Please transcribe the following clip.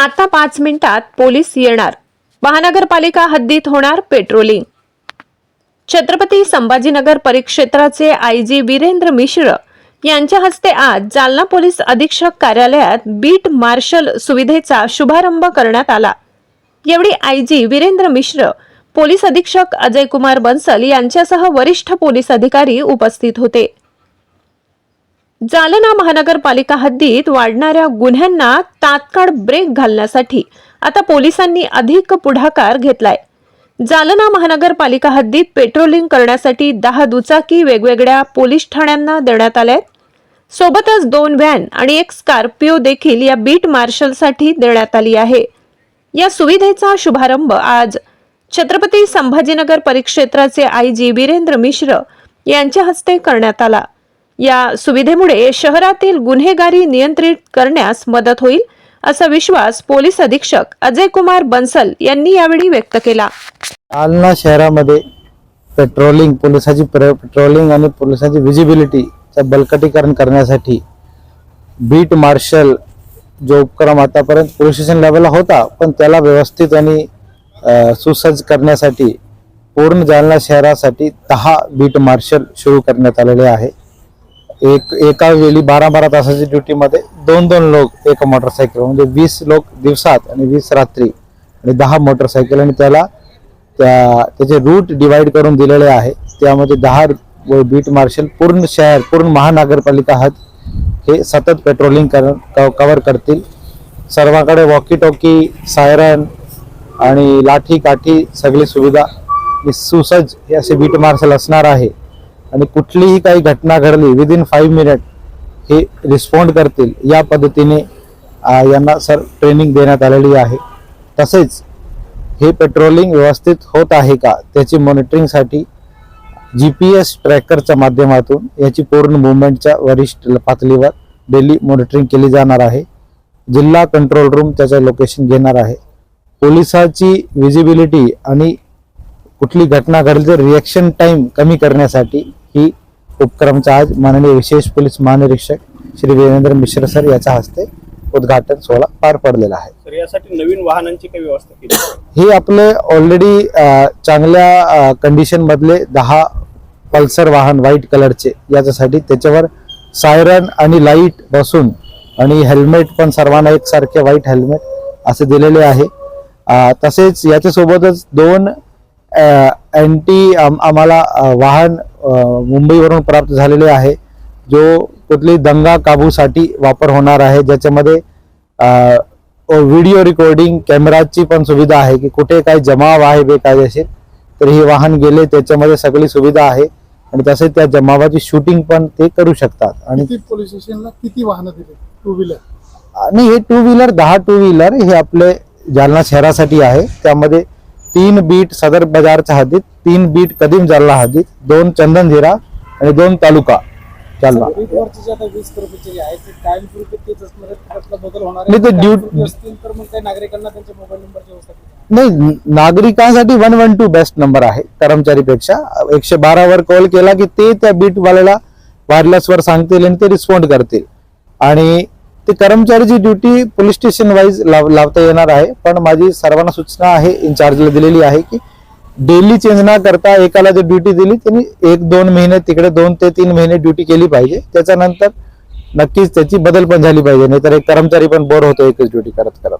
आता पाच मिनिटात पोलीस येणार. महानगरपालिका हद्दीत होणार पेट्रोलिंग छत्रपती संभाजीनगर परिक्षेत्राचे आय जी वीरेंद्र मिश्र यांच्या हस्ते आज जालना पोलीस अधीक्षक कार्यालयात बीट मार्शल सुविधेचा शुभारंभ करण्यात आला. यावेळी आय जी वीरेंद्र मिश्र पोलीस अधीक्षक अजय कुमार बन्सल यांच्यासह वरिष्ठ पोलीस अधिकारी उपस्थित होते. जालना महानगरपालिका हद्दीत वाढणाऱ्या गुन्ह्यांना तात्काळ ब्रेक घालण्यासाठी आता पोलिसांनी अधिक पुढाकार घेतलाय. जालना महानगरपालिका हद्दीत पेट्रोलिंग करण्यासाठी दहा दुचाकी वेगवेगळ्या पोलीस ठाण्यांना देण्यात आल्या आहेत. सोबतच दोन व्हॅन आणि एक स्कॉर्पिओ देखील या बीट मार्शलसाठी देण्यात आली आहे. या सुविधेचा शुभारंभ आज छत्रपती संभाजीनगर परिक्षेत्राचे आय जी वीरेंद्र मिश्र यांच्या हस्ते करण्यात आला. या सुविधेमुळे शहरातील गुन्हेगारी नियंत्रित करण्यास मदत होईल असा विश्वास पोलीस अधीक्षक अजय कुमार बन्सल यांनी यावेळी व्यक्त केला. जालना शहरामध्ये पेट्रोलिंग पोलिसाची प्र- पेट्रोलिंग आणि पोलिसांची विजिबिलिटीचं बलकटीकरण करण्यासाठी बीट मार्शल जो उपक्रम आतापर्यंत पोलीस स्टेशन लेवलला होता पण त्याला व्यवस्थित आणि सुसज्ज करण्यासाठी पूर्ण जालना शहरासाठी दहा बीट मार्शल सुरू करण्यात आलेले आहे. एक एका वेळी बारा बारा तासाची ड्युटीमध्ये दोन दोन लोक एका मोटरसायकल म्हणजे वीस लोक दिवसात आणि वीस रात्री आणि दहा मोटरसायकल आणि त्याला त्या त्याचे रूट डिवाइड करून दिलेले आहे. त्यामध्ये दहा व बीट मार्शल पूर्ण शहर पूर्ण महानगरपालिका हद हे सतत पेट्रोलिंग कर कवर करतील. सर्वांकडे वॉकी टॉकी सायरन आणि लाठी काठी सगळी सुविधा आणि सुसज्ज हे असे बीट मार्शल असणार आहे. आणि कुठलीही काही घटना घडली विदिन फाईव्ह मिनिट हे रिस्पॉन्ड करतील. या पद्धतीने यांना सर ट्रेनिंग देण्यात आलेली आहे. तसेच हे पेट्रोलिंग व्यवस्थित होत आहे का त्याची मॉनिटरिंगसाठी जी पी एस ट्रॅकरच्या माध्यमातून याची पूर्ण मुवमेंटच्या वरिष्ठ पातळीवर डेली मॉनिटरिंग केली जाणार आहे. जिल्हा कंट्रोल रूम त्याचं लोकेशन घेणार आहे. पोलिसाची विजिबिलिटी आणि कुठली घटना घडली तर रिॲक्शन टाईम कमी करण्यासाठी ही उपक्रमचा आज माननीय विशेष पोलीस महानिरीक्षक श्री वीरेंद्र मिश्र सर याच्या हस्ते उद्घाटन सोहळा पार पडलेला आहे तर यासाठी नवीन वाहनांची काही व्यवस्था केली? हे आपले ऑलरेडी चांगल्या कंडिशन मधले दहा पल्सर वाहन व्हाईट कलरचे याच्यासाठी त्याच्यावर सायरन आणि लाइट बसून आणि हेल्मेट पण सर्वांना एकसारखे व्हाईट हेल्मेट असे दिलेले आहे तसेच याच्यासोबतच दोन अँटी आम्हाला वाहन मुंबईवरून प्राप्त झालेले आहे. जो कुठली दंगा काबूसाठी वापर होणार आहे ज्याच्यामध्ये व्हिडिओ रेकॉर्डिंग कॅमेराची पण सुविधा आहे की कुठे काही जमाव आहे बेकायदेशीर तर हे वाहन गेले त्याच्यामध्ये सगळी सुविधा आहे आणि तसेच त्या जमावाची शूटिंग पण ते करू शकतात. आणि किती पोलीस स्टेशनला किती वाहनं दिली? टू व्हीलर आणि हे टू व्हीलर दहा टू व्हीलर हे आपले जालना शहरासाठी आहे. त्यामध्ये तीन बीट सदर बाजारच्या हद्दीत तीन बीट कदीम जालना हद्दीत दोन चंदनझिरा आणि दोन तालुका जालना. नाही, ते ड्यू- नाही नागरिकांसाठी one one two best number आहे कर्मचारीपेक्षा. एकशे बारा वर कॉल केला की ते त्या बीट वाल्याला वायरलेस वर सांगतील आणि ते रिस्पॉन्ड करतील. आणि ते कर्मचारीची ड्युटी पोलीस स्टेशन वाईज लावता येणार आहे. पण माझी सर्वांना सूचना आहे इन्चार्जला दिलेली आहे की डेली चेंज न करता एकाला जर ड्युटी दिली त्यांनी एक दोन महिने तिकडे दोन ते तीन महिने ड्युटी केली पाहिजे. त्याच्यानंतर नक्कीच त्याची बदल पण झाली पाहिजे. नाहीतर एक कर्मचारी पण बोर होतो एकच ड्युटी करत करत